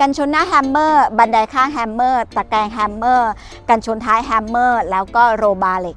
กันชนหน้าแฮมเมอร์บันไดข้างแฮมเมอร์ตะแกรงแฮมเมอร์ กันชนท้ายแฮมเมอร์ แล้วก็โรบาร์เหล็ก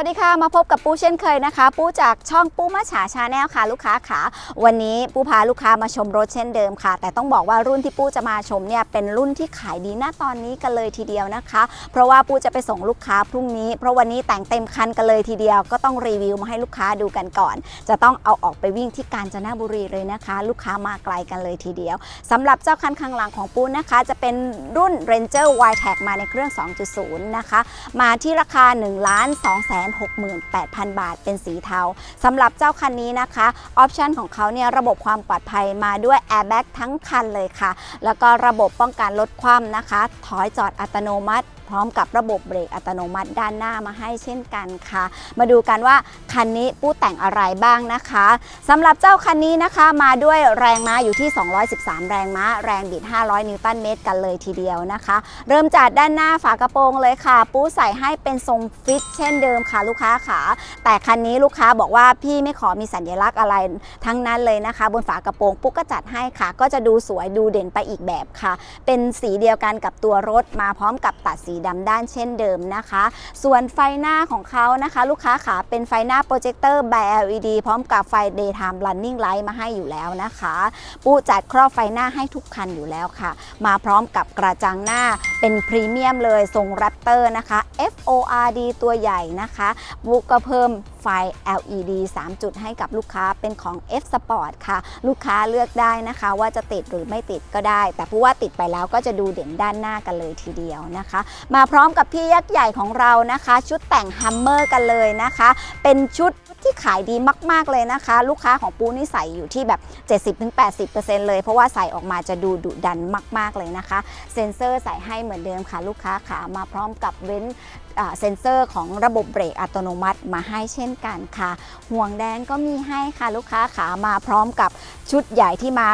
วัสดีค่ะ มาพบกับปูเช่นเคยนะคะ ปูจากช่องปูมาฉาชาแนลค่ะ ลูกค้าขาวันนี้ปูพาลูกค้ามาชมรถเช่นเดิมค่ะ แต่ต้องบอกว่ารุ่นที่ปูจะมาชมเนี่ยเป็นรุ่นที่ขายดีหน้าตอนนี้กันเลยทีเดียวนะคะ เพราะว่าปูจะไปส่งลูกค้าพรุ่งนี้ เพราะวันนี้แต่งเต็มคันกันเลยทีเดียวก็ต้องรีวิวมาให้ลูกค้าดูกันก่อน จะต้องเอาออกไปวิ่งที่กาญจนบุรีเลยนะคะ ลูกค้ามาไกลกันเลยทีเดียวสำหรับเจ้าคันข้างหลังของปูนะคะ จะเป็นรุ่น Ranger y t e c มาในเครื่อง 2.0 นะคะ มาที่ราคา1ล้าน2 6 8 0 0 0 บาท เป็นสีเทาสำหรับเจ้าคันนี้นะคะออปชันของเขาเนี่ยระบบความปลอดภัยมาด้วยแอร์แบ็กทั้งคันเลยค่ะ แล้วก็ระบบป้องกันลดคว่ำนะคะ ถอยจอดอัตโนมัติ พร้อมกับระบบเบรกอัตโนมัติด้านหน้ามาให้เช่นกันค่ะ มาดูกันว่าคันนี้ปู้แต่งอะไรบ้างนะคะสำหรับเจ้าคันนี้นะคะมาด้วยแรงม้าอยู่ที่ 213 แรงม้า แรงบิด 500 นิวตันเมตรกันเลยทีเดียวนะคะ เริ่มจากด้านหน้าฝากระโปรงเลยค่ะ ปู้ใส่ให้เป็นทรงฟิตเช่นเดิมค่ะลูกค้าขาแต่คันนี้ลูกค้าบอกว่าพี่ไม่ขอมีสัญลักษณ์อะไรทั้งนั้นเลยนะคะ บนฝากระโปรงปุ๊กก็จัดให้ค่ะ ก็จะดูสวยดูเด่นไปอีกแบบค่ะ เป็นสีเดียวกันกับตัวรถมาพร้อมกับตัดสีดำด้านเช่นเดิมนะคะ ส่วนไฟหน้าของเขานะคะ ลูกค้าขาเป็นไฟหน้าโปรเจคเตอร์แบบ LED พร้อมกับไฟ daytime running light มาให้อยู่แล้วนะคะปูจัดครอบไฟหน้าให้ทุกคันอยู่แล้วค่ะ มาพร้อมกับกระจังหน้าเป็นพรีเมียมเลยทรงแรปเตอร์นะคะ FORD ตัวใหญ่นะคะปูก็เพิ่มไฟ LED 3 จุดให้กับลูกค้าเป็นของ F Sport ค่ะ ลูกค้าเลือกได้นะคะว่าจะติดหรือไม่ติดก็ได้ แต่ผู้ว่าติดไปแล้วก็จะดูเด่นด้านหน้ากันเลยทีเดียวนะคะ มาพร้อมกับพี่ยักษ์ใหญ่ของเรานะคะ ชุดแต่งฮัมเมอร์กันเลยนะคะ เป็นชุดที่ขายดีมาก ๆ เลยนะคะ ลูกค้าของปูนี่ใส่อยู่ที่แบบ 70-80%เลย เพราะว่าใส่ออกมาจะดูดุดันมาก ๆ เลยนะคะ เซ็นเซอร์ใส่ให้เหมือนเดิมค่ะ ลูกค้าขามาพร้อมกับเว้น เซ็นเซอร์ของระบบเบรกอัตโนมัติมาให้เช่นกันค่ะ ห่วงแดงก็มีให้ค่ะลูกค้าขามาพร้อมกับชุดใหญ่ที่มา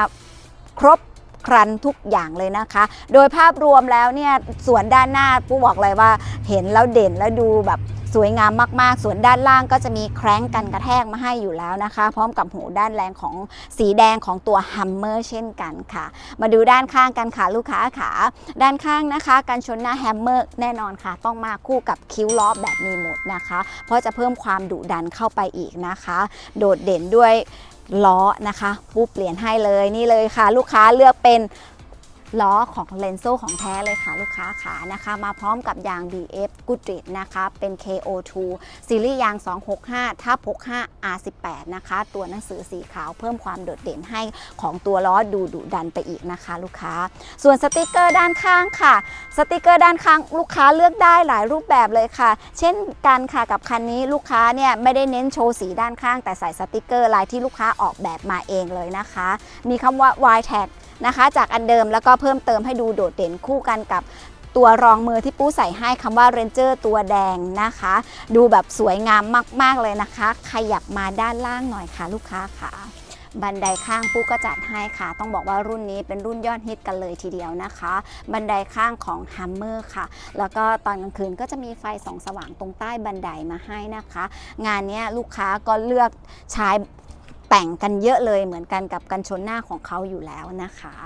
ครบครันทุกอย่างเลยนะคะ โดยภาพรวมแล้วเนี่ยส่วนด้านหน้าปูบอกเลยว่าเห็นแล้วเด่นแล้วดูแบบ สวยงามมากๆ ส่วนด้านล่างก็จะมีแคร้งกันกระแทกมาให้อยู่แล้วนะคะ พร้อมกับหูด้านแรงของสีแดงของตัวฮัมเมอร์เช่นกันค่ะ มาดูด้านข้างกันค่ะลูกค้าขาด้านข้างนะคะกันชนหน้าแฮมเมอร์แน่นอนค่ะ ต้องมาคู่กับคิ้วล้อแบบมีหมดนะคะ เพราะจะเพิ่มความดุดันเข้าไปอีกนะคะ โดดเด่นด้วยล้อนะคะปูเปลี่ยนให้เลยนี่เลยค่ะ ลูกค้าเลือกเป็น ล้อของเลนโซของแท้เลยค่ะลูกค้าขานะคะ มาพร้อมกับยาง BF Goodrich นะคะเป็น KO2 ซีรีส์ยาง 265ทับ65 R18 นะคะ ตัวหนังสือสีขาวเพิ่มความโดดเด่นให้ของตัวล้อดูดุดันไปอีกนะคะ ลูกค้า ส่วนสติกเกอร์ด้านข้างค่ะ สติกเกอร์ด้านข้างลูกค้าเลือกได้หลายรูปแบบเลยค่ะ เช่นกันค่ะกับคันนี้ลูกค้าเนี่ยไม่ได้เน้นโชว์สีด้านข้าง แต่ใส่สติกเกอร์ลายที่ลูกค้าออกแบบมาเองเลยนะคะ มีคำว่า Y Tag นะคะ จากอันเดิมแล้วก็เพิ่มเติมให้ดูโดดเด่นคู่กันกับตัวรองมือที่ปู้ใส่ให้คำว่า Ranger ตัวแดงนะคะ ดูแบบสวยงามมาก ๆ เลยนะคะ ขยับมาด้านล่างหน่อยค่ะ ลูกค้าค่ะ บันไดข้างปู้ก็จัดให้ค่ะ ต้องบอกว่ารุ่นนี้เป็นรุ่นยอดฮิตกันเลยทีเดียวนะคะ บันไดข้างของ Hammer ค่ะ แล้วก็ตอนกลางคืนก็จะมีไฟส่องสว่างตรงใต้บันไดมาให้นะคะ งานนี้ลูกค้าก็เลือกใช้ แต่งกันเยอะเลยเหมือนกันกับกันชนหน้าของเขาอยู่แล้วนะคะ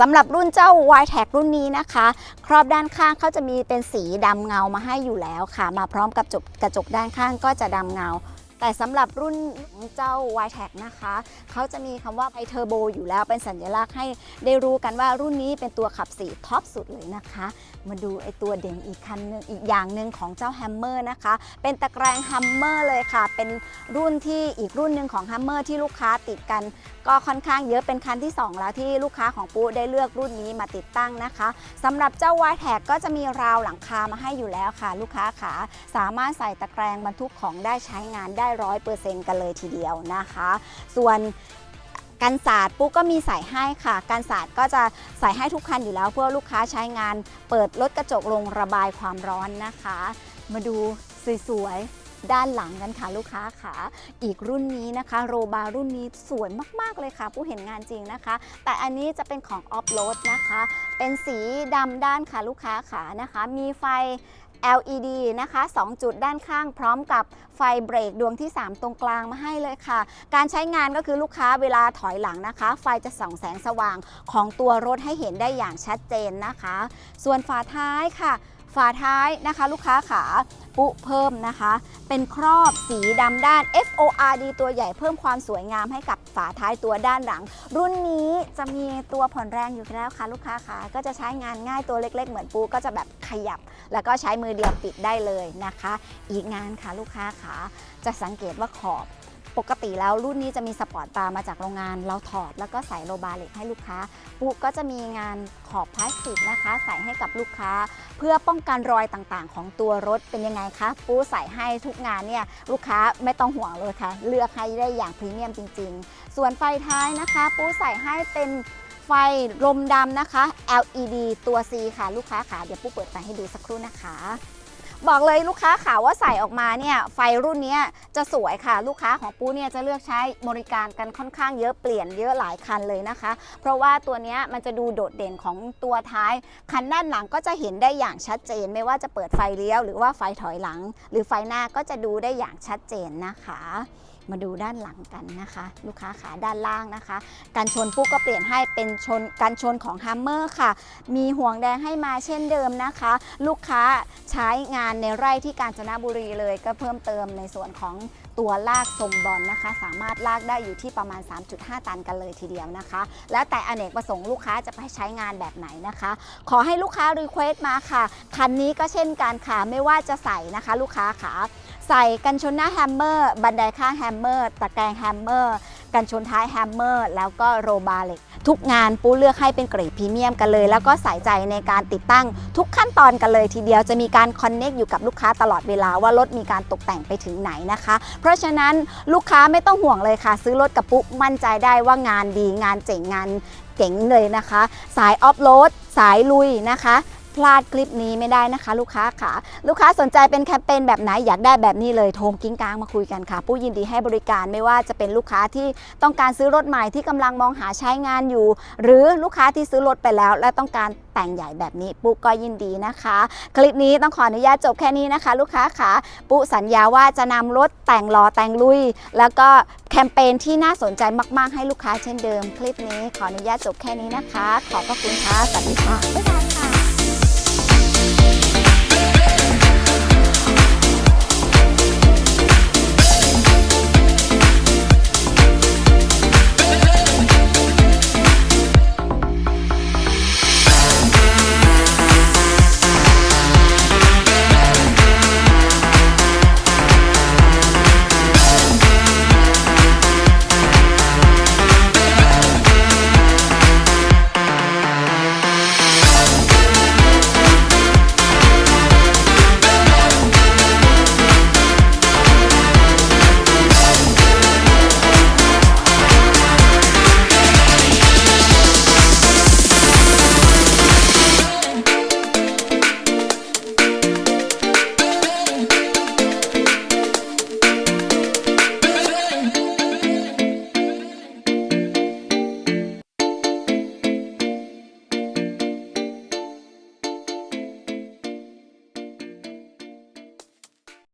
สำหรับรุ่นเจ้า y t a g รุ่นนี้นะคะ ครอบด้านข้างเขาจะมีเป็นสีดำเงามาให้อยู่แล้วค่ะ มาพร้อมกับจกกระจกด้านข้างก็จะดำเงา แต่สำหรับรุ่นเจ้า y t a g นะคะ เขาจะมีคำว่าไอเทอร์โบอยู่แล้วเป็นสัญลักษณ์ให้ได้รู้กันว่ารุ่นนี้เป็นตัวขับสีท็อปสุดเลยนะคะ มาดูไอตัวเด่นอีกคันนึงอีกอย่างหนึ่งของเจ้าแฮมเมอร์นะคะ เป็นตะแกรงฮัมเมอร์เลยค่ะ เป็นรุ่นที่อีกรุ่นหนึ่งของฮัมเมอร์ที่ลูกค้าติดกัน ก็ค่อนข้างเยอะเป็นคันที่ 2 แล้วที่ลูกค้าของปูได้เลือกรุ่นนี้มาติดตั้งนะคะสำหรับเจ้า y t a g ก็จะมีราวหลังคามาให้อยู่แล้วค่ะ ลูกค้าขาสามารถใส่ตะแกรงบรรทุกของได้ใช้งานได้ร้อยเปอร์เซ็นต์กันเลยทีเดียวนะคะ ส่วนกันศาสตร์ปุ๊กก็มีใส่ให้ค่ะ กันศาสตร์ก็จะใส่ให้ทุกคันอยู่แล้วเพื่อลูกค้าใช้งาน เปิดลดกระจกลงระบายความร้อนนะคะ มาดูสวยๆด้านหลังกันค่ะลูกค้าขาอีกรุ่นนี้นะคะ โรบารุ่นนี้สวยมาก ๆ เลยค่ะ ผู้เห็นงานจริงนะคะ แต่อันนี้จะเป็นของออฟโรดนะคะ เป็นสีดำด้านค่ะลูกค้าขานะคะ มีไฟ LED นะคะ 2 จุดด้านข้างพร้อมกับไฟเบรกดวงที่ 3 ตรงกลางมาให้เลยค่ะ การใช้งานก็คือลูกค้าเวลาถอยหลังนะคะ ไฟจะส่องแสงสว่างของตัวรถให้เห็นได้อย่างชัดเจนนะคะ ส่วนฝาท้ายค่ะ ฝาท้ายนะคะ ลูกค้าขาปุเพิ่มนะคะ เป็นครอบสีดำด้าน FORD ตัวใหญ่เพิ่มความสวยงามให้กับฝาท้ายตัวด้านหลัง รุ่นนี้จะมีตัวผ่อนแรงอยู่แล้วค่ะ ลูกค้าค่ะก็จะใช้งานง่ายตัวเล็ก ๆ เหมือนปูก็จะแบบขยับ แล้วก็ใช้มือเดียวปิดได้เลยนะคะ อีกงานค่ะลูกค้าขาจะสังเกตว่าขอบ ปกติแล้วรุ่นนี้จะมีสปอร์ตบาร์มาจากโรงงาน เราถอดแล้วก็ใส่โลบาร์เหล็กให้ลูกค้า ปุ๊ก็จะมีงานขอบพลาสติกนะคะ ใส่ให้กับลูกค้า เพื่อป้องกันรอยต่างๆ ของตัวรถเป็นยังไงคะปูใส่ให้ทุกงานเนี่ยลูกค้าไม่ต้องห่วงเลยค่ะ เลือกให้ได้อย่างพรีเมียมจริง ๆ ส่วนไฟท้ายนะคะ ปูใส่ให้เป็นไฟลมดำนะคะ LED ตัว C ค่ะ ลูกค้าขาเดี๋ยวปูเปิดไฟให้ดูสักครู่นะคะ บอกเลยลูกค้าขาว่าใส่ออกมาเนี่ยไฟรุ่นนี้จะสวยค่ะ ลูกค้าของปูเนี่ยจะเลือกใช้บริการกันค่อนข้างเยอะเปลี่ยนเยอะหลายคันเลยนะคะ เพราะว่าตัวนี้มันจะดูโดดเด่นของตัวท้าย คันด้านหลังก็จะเห็นได้อย่างชัดเจน ไม่ว่าจะเปิดไฟเลี้ยวหรือว่าไฟถอยหลัง หรือไฟหน้าก็จะดูได้อย่างชัดเจนนะคะ มาดูด้านหลังกันนะคะ ลูกค้าขาด้านล่างนะคะ การชนปุ๊กก็เปลี่ยนให้เป็นชนการชนของฮัมเมอร์ค่ะ มีห่วงแดงให้มาเช่นเดิมนะคะ ลูกค้าใช้งานในไร่ที่กาญจนบุรีเลยก็เพิ่มเติมในส่วนของตัวลากทรงบอลนะคะ สามารถลากได้อยู่ที่ประมาณ 3.5 ตันกันเลยทีเดียวนะคะ แล้วแต่อเนกประสงค์ลูกค้าจะไปใช้งานแบบไหนนะคะ ขอให้ลูกค้ารีเควสต์มาค่ะ คันนี้ก็เช่นกันค่ะ ไม่ว่าจะใส่นะคะ ลูกค้าขา ใส่กันชนหน้าแฮมเมอร์ บันไดข้างแฮมเมอร์ ตะแกรงแฮมเมอร์ กันชนท้ายแฮมเมอร์ แล้วก็โรบาร์เหล็ก ทุกงานปูเลือกให้เป็นเกรดพรีเมียมกันเลย แล้วก็ใส่ใจในการติดตั้งทุกขั้นตอนกันเลยทีเดียวจะมีการคอนเน็กอยู่กับลูกค้าตลอดเวลาว่ารถมีการตกแต่งไปถึงไหนนะคะ เพราะฉะนั้นลูกค้าไม่ต้องห่วงเลยค่ะ ซื้อรถกับปุ๊มั่นใจได้ว่างานดีงานเจ๋งงานเจ๋งเลยนะคะ สายออฟโรดสายลุยนะคะ พลาดคลิปนี้ไม่ได้นะคะ ลูกค้าค่ะ ลูกค้าสนใจเป็นแคมเปญแบบไหนอยากได้แบบนี้เลยโทรกิ้งกลางมาคุยกันค่ะ ผู้ยินดีให้บริการไม่ว่าจะเป็นลูกค้าที่ต้องการซื้อรถใหม่ที่กำลังมองหาใช้งานอยู่ หรือลูกค้าที่ซื้อรถไปแล้ว และต้องการแต่งใหญ่แบบนี้ปุ๊ก็ยินดีนะคะ คลิปนี้ต้องขออนุญาตจบแค่นี้นะคะ ลูกค้าค่ะปุ๊สัญญาว่าจะนำรถแต่งรอแต่งลุย แล้วก็แคมเปญที่น่าสนใจมาก ๆ ให้ลูกค้าเช่นเดิม คลิปนี้ขออนุญาตจบแค่นี้นะคะ ขอบพระคุณค่ะสวัสดีค่ะบ๊ายบายค่ะ